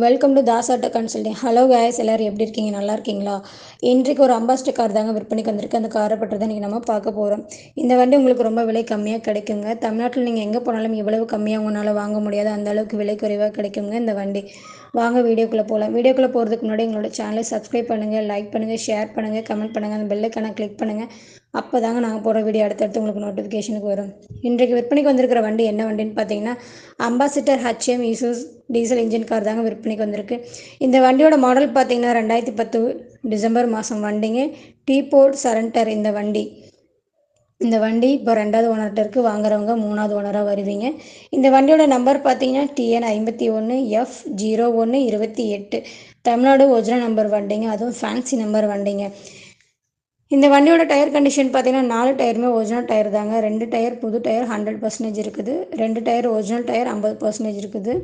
Welcome to Das auto consulting hello guys. எல்லோரும் எப்படி இருக்கீங்க? நல்லா இருக்கீங்களா? இன்றைக்கு ஒரு அம்பாஸ்டர் கார் தாங்க விற்பனைக்கு வந்திருக்கு. அந்த காரை பற்றி தான் நீங்கள் நம்ம பார்க்க போகிறோம் இந்த வண்டி உங்களுக்கு ரொம்ப விலை கம்மியாக கிடைக்குங்க. தமிழ்நாட்டில் நீங்கள் எங்கே போனாலும் இவ்வளவு கம்மியாக உங்களால் வாங்க முடியாது. அந்த அளவுக்கு விலை குறைவாக கிடைக்குங்க இந்த வண்டி. வாங்க வீடியோக்குள்ளே போகலாம் வீடியோக்குள்ளே போகிறதுக்கு முன்னாடி எங்களோட சேனலை சப்ஸ்கிரைப் பண்ணுங்கள் லைக் பண்ணுங்கள் ஷேர் பண்ணுங்கள் கமெண்ட் பண்ணுங்கள் அந்த பெல்லைக்கான கிளிக் பண்ணுங்கள் அப்போ தாங்க நாங்கள் போகிற வீடியோ அடுத்தடுத்து உங்களுக்கு நோட்டிஃபிகேஷனுக்கு வரும். இன்றைக்கு விற்பனைக்கு வந்திருக்கிற வண்டி என்ன வண்டின்னு பார்த்தீங்கன்னா Ambassador HM Isuzu diesel engine car தாங்க விற்பனைக்கு வந்திருக்கு. இந்த வண்டியோட மாடல் பார்த்தீங்கன்னா ரெண்டாயிரத்தி பத்து டிசம்பர் மாதம் வண்டிங்க. டீபோர்ட் சரண்டர் இந்த வண்டி. இந்த வண்டி இப்போ ரெண்டாவது ஓனர்கிட்ட இருக்குது வாங்குறவங்க மூணாவது ஓனராக வருவீங்க. இந்த வண்டியோட நம்பர் பார்த்தீங்கன்னா டிஎன் ஐம்பத்தி ஒன்று எஃப் ஜீரோ ஒன்று இருபத்தி எட்டு. தமிழ்நாடு ஒரிஜினல் நம்பர் வண்டிங்க. அதுவும் ஃபேன்சி நம்பர் வண்டிங்க. இந்த வண்டியோட டயர் கண்டிஷன் பார்த்தீங்கன்னா நாலு டயருமே ஒரிஜினல் டயர் தாங்க. ரெண்டு டயர் புது டயர் ஹண்ட்ரட் பர்சன்டேஜ் இருக்குது. ரெண்டு டயர் ஒரிஜினல் டயர் ஐம்பது பர்சன்டேஜ் இருக்குது.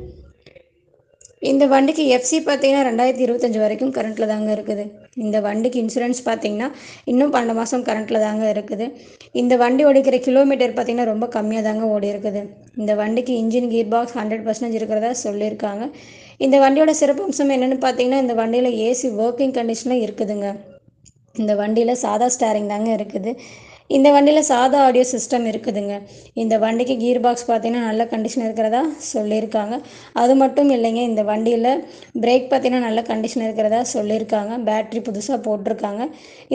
இந்த வண்டிக்கு எஃப்சி பார்த்தீங்கன்னா ரெண்டாயிரத்தி இருபத்தஞ்சி வரைக்கும் கரண்ட்டில் தாங்க இருக்குது. இந்த வண்டிக்கு இன்சூரன்ஸ் பார்த்தீங்கன்னா இன்னும் பன்னெண்டு மாதம் கரண்ட்டில் தாங்க இருக்குது. இந்த வண்டி ஓடிக்கிற கிலோமீட்டர் பார்த்தீங்கன்னா ரொம்ப கம்மியாக தாங்க ஓடி இருக்குது. இந்த வண்டிக்கு engine gear box hundred percentage இருக்கிறதா சொல்லியிருக்காங்க. இந்த வண்டியோட சிறப்பம்சம் என்னென்னு பார்த்தீங்கன்னா இந்த வண்டியில் ஏசி ஒர்க்கிங் கண்டிஷனில் இருக்குதுங்க. இந்த வண்டியில் சாதா ஸ்டேரிங் தாங்க இருக்குது. இந்த வண்டியில் சாதா ஆடியோ சிஸ்டம் இருக்குதுங்க. இந்த வண்டிக்கு கீர் பாக்ஸ் பார்த்தீங்கன்னா நல்ல கண்டிஷன் இருக்கிறதா சொல்லியிருக்காங்க. அது மட்டும் இல்லைங்க இந்த வண்டியில் பிரேக் பார்த்தீங்கன்னா நல்ல கண்டிஷன் இருக்கிறதா சொல்லியிருக்காங்க. பேட்ரி புதுசாக போட்டிருக்காங்க.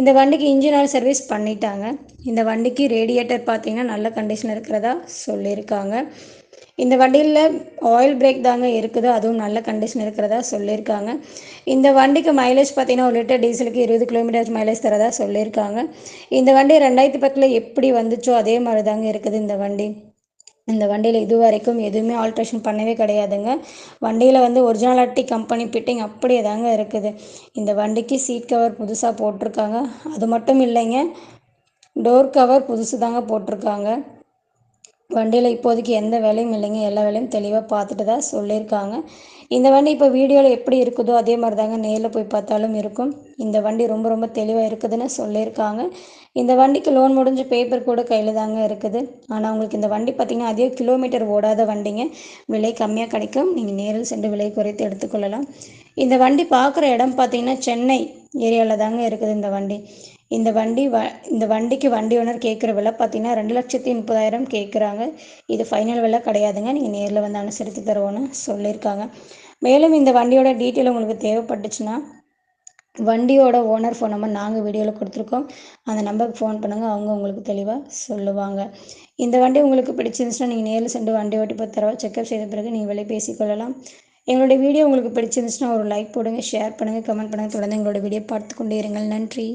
இந்த வண்டிக்கு இன்ஜின் ஆயில் சர்வீஸ் பண்ணிட்டாங்க. இந்த வண்டிக்கு ரேடியேட்டர் பார்த்தீங்கன்னா நல்ல கண்டிஷன் இருக்கிறதா சொல்லியிருக்காங்க. இந்த வண்டியில் ஆயில் பிரேக் தாங்க இருக்குது. அதுவும் நல்ல கண்டிஷன் இருக்கிறதா சொல்லியிருக்காங்க. இந்த வண்டிக்கு மைலேஜ் பார்த்தீங்கன்னா ஒரு லிட்டர் டீசலுக்கு இருபது கிலோமீட்டர் மைலேஜ் தரதா சொல்லியிருக்காங்க. இந்த வண்டி ரெண்டாயிரத்தி பத்தில் எப்படி வந்துச்சோ அதே மாதிரி தாங்க இருக்குது இந்த வண்டி. இந்த வண்டியில் இது வரைக்கும் எதுவுமே ஆல்ட்ரேஷன் பண்ணவே கிடையாதுங்க. வண்டியில் வந்து ஒரிஜினாலிட்டி கம்பெனி பிட்டிங் அப்படியே தாங்க இருக்குது. இந்த வண்டிக்கு சீட் கவர் புதுசாக போட்டிருக்காங்க. அது மட்டும் இல்லைங்க டோர் கவர் புதுசு தாங்க போட்டிருக்காங்க. வண்டியில் இப்போதைக்கு எந்த வேலையும் இல்லைங்க. எல்லா வேலையும் தெளிவாக பார்த்துட்டு தான் சொல்லியிருக்காங்க. இந்த வண்டி இப்போ வீடியோவில் எப்படி இருக்குதோ அதே மாதிரி தாங்க நேரில் போய் பார்த்தாலும் இருக்கும். இந்த வண்டி ரொம்ப ரொம்ப தெளிவாக இருக்குதுன்னு சொல்லியிருக்காங்க. இந்த வண்டிக்கு லோன் முடிஞ்ச பேப்பர் கூட கையில் தாங்க இருக்குது. ஆனால் உங்களுக்கு இந்த வண்டி பார்த்திங்கன்னா அதே கிலோமீட்டர் ஓடாத வண்டிங்க. விலை கம்மியாக கிடைக்கும். நீங்கள் நேரில் சென்று விலை குறைத்து எடுத்துக்கொள்ளலாம் இந்த வண்டி பார்க்குற இடம் பார்த்திங்கன்னா சென்னை ஏரியாவில் தாங்க இருக்குது இந்த வண்டி. இந்த வண்டி வ இந்த வண்டிக்கு வண்டி ஓனர் கேட்குற விலை பார்த்தீங்கன்னா ரெண்டு லட்சத்தி முப்பதாயிரம் கேட்குறாங்க இது ஃபைனல் விலை கிடையாதுங்க. நீங்கள் நேரில் வந்து அனுசரித்து தருவோன்னு சொல்லியிருக்காங்க. மேலும் இந்த வண்டியோட டீட்டெயில் உங்களுக்கு தேவைப்பட்டுச்சுன்னா வண்டியோட ஓனர் ஃபோன் நம்பர் நாங்கள் வீடியோவில் கொடுத்துருக்கோம். அந்த நம்பருக்கு ஃபோன் பண்ணுங்கள் அவங்க உங்களுக்கு தெளிவாக சொல்லுவாங்க. இந்த வண்டி உங்களுக்கு பிடிச்சிருந்துச்சுன்னா நீங்கள் நேரில் சென்று வண்டி ஓட்டி பத்து தடவை செக்அப் செய்த பிறகு நீங்கள் விலை பேசிக்கொள்ளலாம். எங்களுடைய வீடியோ உங்களுக்கு பிடிச்சிருந்துச்சுன்னா ஒரு லைக் போடுங்க ஷேர் பண்ணுங்கள் கமெண்ட் பண்ணுங்கள் தொடர்ந்து எங்களோட வீடியோ பார்த்து கொண்டே இருங்கள். நன்றி.